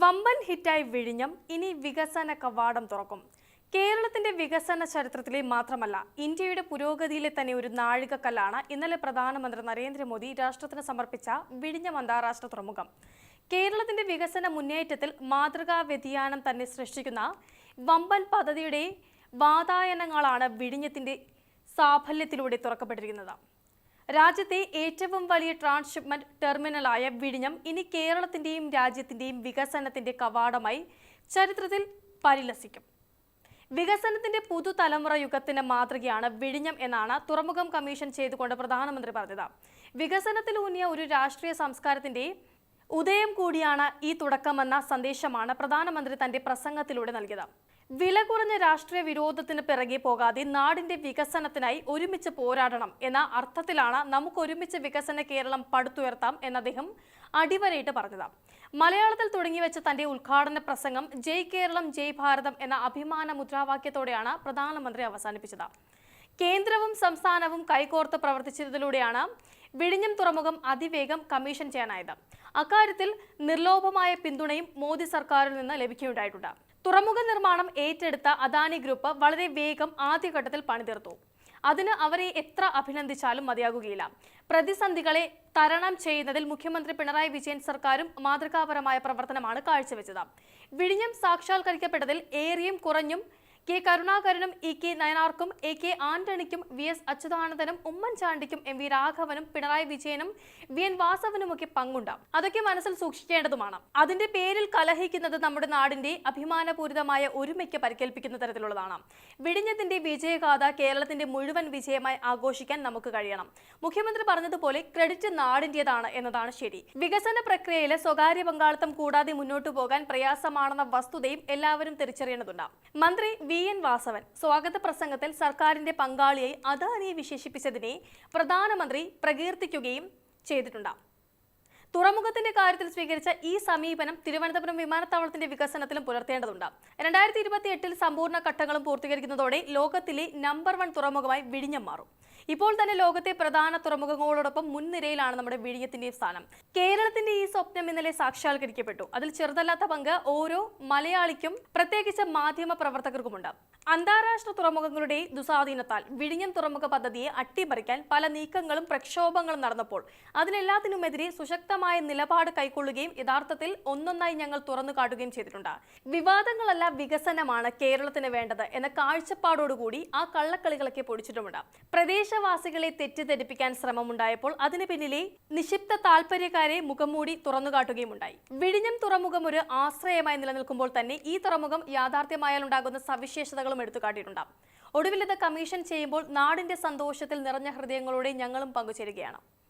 വമ്പൻ ഹിറ്റായി വിഴിഞ്ഞം ഇനി വികസന കവാടം തുറക്കും. കേരളത്തിന്റെ വികസന ചരിത്രത്തിലെ മാത്രമല്ല ഇന്ത്യയുടെ പുരോഗതിയിലെ തന്നെ ഒരു നാഴികക്കല്ലാണ് ഇന്നലെ പ്രധാനമന്ത്രി നരേന്ദ്രമോദി രാഷ്ട്രത്തിന് സമർപ്പിച്ച വിഴിഞ്ഞം അന്താരാഷ്ട്ര തുറമുഖം. കേരളത്തിന്റെ വികസന മുന്നേറ്റത്തിൽ മാതൃകാ വ്യതിയാനം തന്നെ സൃഷ്ടിക്കുന്ന വമ്പൻ പദ്ധതിയുടെ വാതായനങ്ങളാണ് വിഴിഞ്ഞത്തിന്റെ സാഫല്യത്തിലൂടെ തുറക്കപ്പെട്ടിരിക്കുന്നത്. രാജ്യത്തെ ഏറ്റവും വലിയ ട്രാൻസ്ഷിപ്മെന്റ് ടെർമിനലായ വിഴിഞ്ഞം ഇനി കേരളത്തിന്റെയും രാജ്യത്തിന്റെയും വികസനത്തിന്റെ കവാടമായി ചരിത്രത്തിൽ പരിലസിക്കും. വികസനത്തിന്റെ പുതുതലമുറ യുഗത്തിന്റെ മാതൃകയാണ് വിഴിഞ്ഞം എന്നാണ് തുറമുഖം കമ്മീഷൻ ചെയ്തുകൊണ്ട് പ്രധാനമന്ത്രി പറഞ്ഞത്. വികസനത്തിലൂന്നിയ ഒരു രാഷ്ട്രീയ സംസ്കാരത്തിന്റെ ഉദയം കൂടിയാണ് ഈ തുടക്കമെന്ന സന്ദേശമാണ് പ്രധാനമന്ത്രി തന്റെ പ്രസംഗത്തിലൂടെ നൽകിയത്. വില കുറഞ്ഞ രാഷ്ട്രീയ വിരോധത്തിന് പിറകെ പോകാതെ നാടിന്റെ വികസനത്തിനായി ഒരുമിച്ച് പോരാടണം എന്ന അർത്ഥത്തിലാണ് നമുക്ക് ഒരുമിച്ച് വികസന കേരളം പടുത്തുയർത്താം എന്ന് അദ്ദേഹം അടിവരയിട്ട് പറഞ്ഞത്. മലയാളത്തിൽ തുടങ്ങിവെച്ച തന്റെ ഉദ്ഘാടന പ്രസംഗം ജയ് കേരളം ജയ് ഭാരതം എന്ന അഭിമാന മുദ്രാവാക്യത്തോടെയാണ് പ്രധാനമന്ത്രി അവസാനിപ്പിച്ചത്. കേന്ദ്രവും സംസ്ഥാനവും കൈകോർത്ത് പ്രവർത്തിച്ചതിലൂടെയാണ് വിഴിഞ്ഞം തുറമുഖം അതിവേഗം കമ്മീഷൻ ചെയ്യാനായത്. അക്കാര്യത്തിൽ നിർലോഭമായ പിന്തുണയും മോദി സർക്കാരിൽ നിന്ന് ലഭിക്കുകയുണ്ടായിട്ടുണ്ട്. തുറമുഖ നിർമ്മാണം ഏറ്റെടുത്ത അദാനി ഗ്രൂപ്പ് വളരെ വേഗം ആദ്യഘട്ടത്തിൽ പണിതീർത്തു. അതിന് അവരെ എത്ര അഭിനന്ദിച്ചാലും മതിയാകുകയില്ല. പ്രതിസന്ധികളെ തരണം ചെയ്യുന്നതിൽ മുഖ്യമന്ത്രി പിണറായി വിജയൻ സർക്കാരും മാതൃകാപരമായ പ്രവർത്തനമാണ് കാഴ്ചവെച്ചത്. വിഴിഞ്ഞം സാക്ഷാത്കരിക്കപ്പെട്ടതിൽ ഏറിയും കുറഞ്ഞും കെ കരുണാകരനും ഇ കെ നയനാർക്കും എ കെ ആന്റണിക്കും വി എസ് അച്യുതാനന്ദനും ഉമ്മൻചാണ്ടിക്കും എം വി രാഘവനും പിണറായി വിജയനും വി എൻ വാസവനുമൊക്കെ പങ്കുണ്ട് അതൊക്കെ മനസ്സിൽ സൂക്ഷിക്കേണ്ടതുമാണ്. അതിന്റെ പേരിൽ കലഹിക്കുന്നത് നമ്മുടെ നാടിന്റെ അഭിമാനപൂരിതമായ ഒരുമയ്ക്ക് പരിക്കേൽപ്പിക്കുന്ന തരത്തിലുള്ളതാണ്. വിഴിഞ്ഞത്തിന്റെ വിജയഗാഥ കേരളത്തിന്റെ മുഴുവൻ വിജയമായി ആഘോഷിക്കാൻ നമുക്ക് കഴിയണം. മുഖ്യമന്ത്രി പറഞ്ഞതുപോലെ ക്രെഡിറ്റ് നാടിന്റേതാണ് എന്നതാണ് ശരി. വികസന പ്രക്രിയയിലെ സ്വകാര്യ പങ്കാളിത്തം കൂടാതെ മുന്നോട്ടു പോകാൻ പ്രയാസമാണെന്ന വസ്തുതയും എല്ലാവരും തിരിച്ചറിയേണ്ടതുണ്ട്. മന്ത്രി എൻ വാസവൻ സ്വാഗത പ്രസംഗത്തിൽ സർക്കാരിന്റെ പങ്കാളിയായി അദാനിയെ വിശേഷിപ്പിച്ചതിനെ പ്രധാനമന്ത്രി പ്രകീർത്തിക്കുകയും ചെയ്തിട്ടുണ്ട് തുറമുഖത്തിന്റെ കാര്യത്തിൽ സ്വീകരിച്ച ഈ സമീപനം തിരുവനന്തപുരം വിമാനത്താവളത്തിന്റെ വികസനത്തിലും പുലർത്തേണ്ടതുണ്ട്. രണ്ടായിരത്തി ഇരുപത്തി എട്ടിൽ സമ്പൂർണ ഘട്ടങ്ങളും പൂർത്തീകരിക്കുന്നതോടെ ലോകത്തിലെ നമ്പർ വൺ തുറമുഖമായി വിഴിഞ്ഞം മാറും. ഇപ്പോൾ തന്നെ ലോകത്തെ പ്രധാന തുറമുഖങ്ങളോടൊപ്പം മുൻനിരയിലാണ് നമ്മുടെ വിഴിഞ്ഞത്തിന്റെയും സ്ഥാനം. കേരളത്തിന്റെ ഈ സ്വപ്നം ഇന്നലെ സാക്ഷാത്കരിക്കപ്പെട്ടു. അതിൽ ചെറുതല്ലാത്ത പങ്ക് ഓരോ മലയാളിക്കും പ്രത്യേകിച്ച് മാധ്യമ പ്രവർത്തകർക്കുമുണ്ട്. അന്താരാഷ്ട്ര തുറമുഖങ്ങളുടെ ദുസ്വാധീനത്താൽ വിഴിഞ്ഞം തുറമുഖ പദ്ധതിയെ അട്ടിമറിക്കാൻ പല നീക്കങ്ങളും പ്രക്ഷോഭങ്ങളും നടന്നപ്പോൾ അതിനെല്ലാത്തിനുമെതിരെ സുശക്തമായ നിലപാട് കൈക്കൊള്ളുകയും യഥാർത്ഥത്തിൽ ഒന്നൊന്നായി ഞങ്ങൾ തുറന്നു കാട്ടുകയും ചെയ്തിട്ടുണ്ട്. വിവാദങ്ങളല്ല വികസനമാണ് കേരളത്തിന് വേണ്ടത് എന്ന കാഴ്ചപ്പാടോടുകൂടി ആ കള്ളക്കളികളൊക്കെ പൊടിച്ചിട്ടുമുണ്ട്. പ്രദേശവാസികളെ തെറ്റിദ്ധരിപ്പിക്കാൻ ശ്രമമുണ്ടായപ്പോൾ അതിന് പിന്നിലെ നിക്ഷിപ്ത താല്പര്യക്കാരെ മുഖംമൂടി തുറന്നു തുറന്നുകാട്ടുകയുമുണ്ടായി വിഴിഞ്ഞം തുറമുഖം ഒരു ആശ്രയമായി നിലനിൽക്കുമ്പോൾ തന്നെ ഈ തുറമുഖം യാഥാർത്ഥ്യമായാലുണ്ടാകുന്ന സവിശേഷതകളും എടുത്തുകാട്ടിയിട്ടുണ്ട് കാട്ടിയിട്ടുണ്ട് ഇത് കമ്മീഷൻ ചെയ്യുമ്പോൾ നാടിന്റെ സന്തോഷത്തിൽ നിറഞ്ഞ ഹൃദയങ്ങളോടെ ഞങ്ങളും പങ്കുചേരുകയാണ്.